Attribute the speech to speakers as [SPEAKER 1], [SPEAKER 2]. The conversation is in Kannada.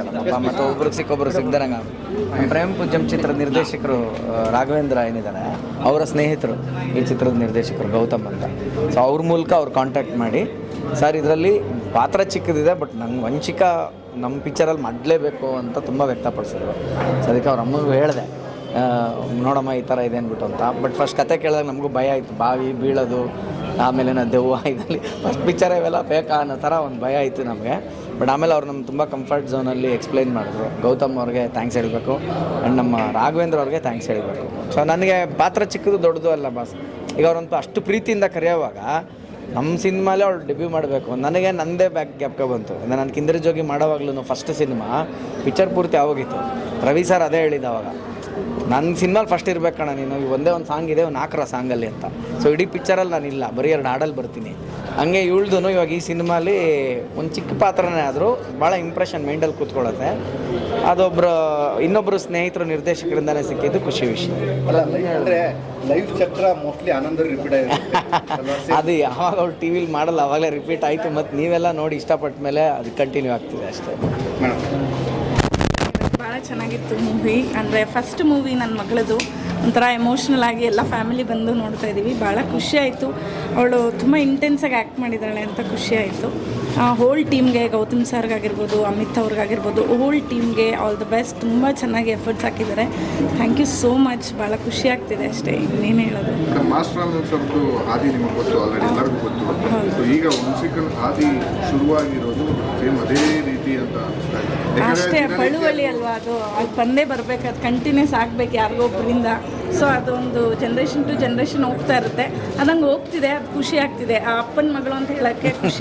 [SPEAKER 1] ಆಗ್ತಿದೆ ಅಲ್ಲ ಮತ್ತು ಒಬ್ರಿಗೆ ಸಿಕ್ಕೊಬ್ರು ಸಿಗ್ದಾರಂಗ ನಮ್ಮ ಪ್ರೇಮ್ ಪೂಜಂ ಚಿತ್ರ ನಿರ್ದೇಶಕರು ರಾಘವೇಂದ್ರ ಏನಿದ್ದಾರೆ ಅವರ ಸ್ನೇಹಿತರು ಈ ಚಿತ್ರದ ನಿರ್ದೇಶಕರು ಗೌತಮ್ ಅಂತ. ಸೊ ಅವ್ರ ಮೂಲಕ ಅವ್ರು ಕಾಂಟ್ಯಾಕ್ಟ್ ಮಾಡಿ, ಸರ್, ಇದರಲ್ಲಿ ಪಾತ್ರ ಚಿಕ್ಕದಿದೆ ಬಟ್ ನಂಗೆ ವಂಚಿಕ ನಮ್ಮ ಪಿಕ್ಚರಲ್ಲಿ ಮಾಡಲೇಬೇಕು ಅಂತ ತುಂಬ ವ್ಯಕ್ತಪಡಿಸಿದ್ರು. ಸೊ ಅದಕ್ಕೆ ಅವ್ರ ಅಮ್ಮಗೂ ಹೇಳಿದೆ ನೋಡಮ್ಮ, ಈ ಥರ ಇದೆ ಅಂದ್ಬಿಟ್ಟು ಅಂತ. ಬಟ್ ಫಸ್ಟ್ ಕತೆ ಕೇಳಿದಾಗ ನಮಗೂ ಭಯ ಆಯಿತು. ಬಾವಿ ಬೀಳೋದು, ಆಮೇಲೆ ನಾ ದೆವ್ವ ಇದರಲ್ಲಿ ಫಸ್ಟ್ ಪಿಕ್ಚರ್ ಇವೆಲ್ಲ ಬೇಕಾ ಅನ್ನೋ ಥರ ಒಂದು ಭಯ ಆಯಿತು ನಮಗೆ. ಬಟ್ ಆಮೇಲೆ ಅವ್ರು ನಮ್ಮ ತುಂಬ ಕಂಫರ್ಟ್ ಝೋನಲ್ಲಿ ಎಕ್ಸ್ಪ್ಲೈನ್ ಮಾಡಿದ್ರು. ಗೌತಮ್ ಅವ್ರಿಗೆ ಥ್ಯಾಂಕ್ಸ್ ಹೇಳಬೇಕು. ಆ್ಯಂಡ್ ನಮ್ಮ ರಾಘವೇಂದ್ರ ಅವ್ರಿಗೆ ಥ್ಯಾಂಕ್ಸ್ ಹೇಳಬೇಕು. ಸೊ ನನಗೆ ಪಾತ್ರ ಚಿಕ್ಕದು ದೊಡ್ಡದು ಅಲ್ಲ ಬಾಸ್ ಈಗ ಅವ್ರಂತೂ ಅಷ್ಟು ಪ್ರೀತಿಯಿಂದ ಕರೆಯೋವಾಗ ನಮ್ಮ ಸಿನಿಮಾಲೇ ಅವ್ಳು ಡೆಬ್ಯೂ ಮಾಡಬೇಕು. ನನಗೆ ನಂದೇ ಬ್ಯಾಕ್ ಗ್ಯಾಪ್ಕ ಬಂತು. ನಾನು ಕಿಂದ್ರ ಜೋಗಿ ಮಾಡೋವಾಗ್ಲೂ ಫಸ್ಟ್ ಸಿನಿಮಾ ಪಿಕ್ಚರ್ ಪೂರ್ತಿ ಆಗೋಗಿತ್ತು. ರವಿ ಸರ್ ಅದೇ ಹೇಳಿದ ಅವಾಗ. ನನ್ನ ಸಿನಿಮಾಲಿ ಫಸ್ಟ್ ಇರಬೇಕಣ್ಣ ನೀನು. ಈ ಒಂದೇ ಒಂದು ಸಾಂಗ್ ಇದೆ ಒಂದು ನಾಲ್ಕರ ಸಾಂಗಲ್ಲಿ ಅಂತ. ಸೊ ಇಡೀ ಪಿಕ್ಚರಲ್ಲಿ ನಾನು ಇಲ್ಲ ಬರೀ ಎರಡು ಹಾಡಲ್ಲಿ ಬರ್ತೀನಿ. ಹಂಗೆ ಇವಳ್ದು ಇವಾಗ ಈ ಸಿನಿಮಾಲಿ ಒಂದು ಚಿಕ್ಕ ಪಾತ್ರನೇ ಆದರೂ ಭಾಳ ಇಂಪ್ರೆಷನ್ ಮೈಂಡಲ್ಲಿ ಕೂತ್ಕೊಳ್ಳುತ್ತೆ. ಅದೊಬ್ಬರು ಇನ್ನೊಬ್ಬರು ಸ್ನೇಹಿತರು ನಿರ್ದೇಶಕರಿಂದನೇ ಸಿಕ್ಕಿದ್ದು ಖುಷಿ ವಿಷಯ.
[SPEAKER 2] ಲೈಫ್ ಅಂದ್ರೆ ಲೈವ್ ಚಕ್ರ ಮೋಸ್ಟ್ಲಿ ಆನಂದ ರಿಪೀಟ್
[SPEAKER 1] ಅದು ಯಾವಾಗ ಅವ್ರು ಟಿ ವಿಲಿ ಮಾಡಲ್ಲ ಅವಾಗಲೇ ರಿಪೀಟ್ ಆಯಿತು ಮತ್ತು ನೀವೆಲ್ಲ ನೋಡಿ ಇಷ್ಟಪಟ್ಟ ಮೇಲೆ ಅದು ಕಂಟಿನ್ಯೂ ಆಗ್ತಿದೆ ಅಷ್ಟೇ.
[SPEAKER 2] ಮೇಡಮ್.
[SPEAKER 3] ಭಾಳ ಚೆನ್ನಾಗಿತ್ತು ಮೂವಿ ಅಂದರೆ ಫಸ್ಟ್ ಮೂವಿ ನನ್ನ ಮಗಳದು. ಒಂಥರ ಎಮೋಷ್ನಲ್ ಆಗಿ ಎಲ್ಲ ಫ್ಯಾಮಿಲಿ ಬಂದು ನೋಡ್ತಾ ಇದ್ದೀವಿ ಭಾಳ ಖುಷಿ ಆಯಿತು. ಅವಳು ತುಂಬ ಇಂಟೆನ್ಸಾಗಿ ಆ್ಯಕ್ಟ್ ಮಾಡಿದ್ದಾಳೆ ಅಂತ ಖುಷಿ ಆಯಿತು. ಹೋಲ್ ಟೀಮ್ಗೆ ಗೌತಮ್ ಸರ್ಗಾಗಿರ್ಬೋದು ಅಮಿತ್ ಅವ್ರಿಗಾಗಿರ್ಬೋದು ಹೋಲ್ ಟೀಮ್ಗೆ ಆಲ್ ದ ಬೆಸ್ಟ್ ತುಂಬ ಚೆನ್ನಾಗಿ ಎಫರ್ಟ್ಸ್ ಹಾಕಿದ್ದಾರೆ. ಥ್ಯಾಂಕ್ ಯು ಸೋ ಮಚ್ ಭಾಳ ಖುಷಿ ಆಗ್ತಿದೆ ಅಷ್ಟೇ. ಇನ್ನೇನು ಹೇಳೋದು?
[SPEAKER 4] ನಿಮಗೆ ಗೊತ್ತು. ಆಲ್ರೆಡಿ ಎಲ್ಲರಿಗೂ ಗೊತ್ತು. ಈಗ ವಂಶಿಕಲ್ ಶುರುವಾಗಿರೋದು ಸೇಮ್ ಅದೇ ರೀತಿ ಅಂತ
[SPEAKER 3] ಅಷ್ಟೇ ಪಳುವಳಿ ಅಲ್ವಾ ಅದು? ಅದು ಬಂದೇ ಬರಬೇಕು ಅದು ಕಂಟಿನ್ಯೂಸ್ ಆಗ್ಬೇಕು ಯಾರಿಗೋ ಒಬ್ಬರಿಂದ ಸೊ ಅದೊಂದು ಜನ್ರೇಷನ್ ಟು ಜನ್ರೇಷನ್ ಹೋಗ್ತಾ ಇರುತ್ತೆ. ಅದಂಗೆ ಹೋಗ್ತಿದೆ, ಅದು ಖುಷಿ ಆಗ್ತಿದೆ. ಆ ಅಪ್ಪನ ಮಗಳು ಅಂತ ಹೇಳೋಕ್ಕೆ ಖುಷಿ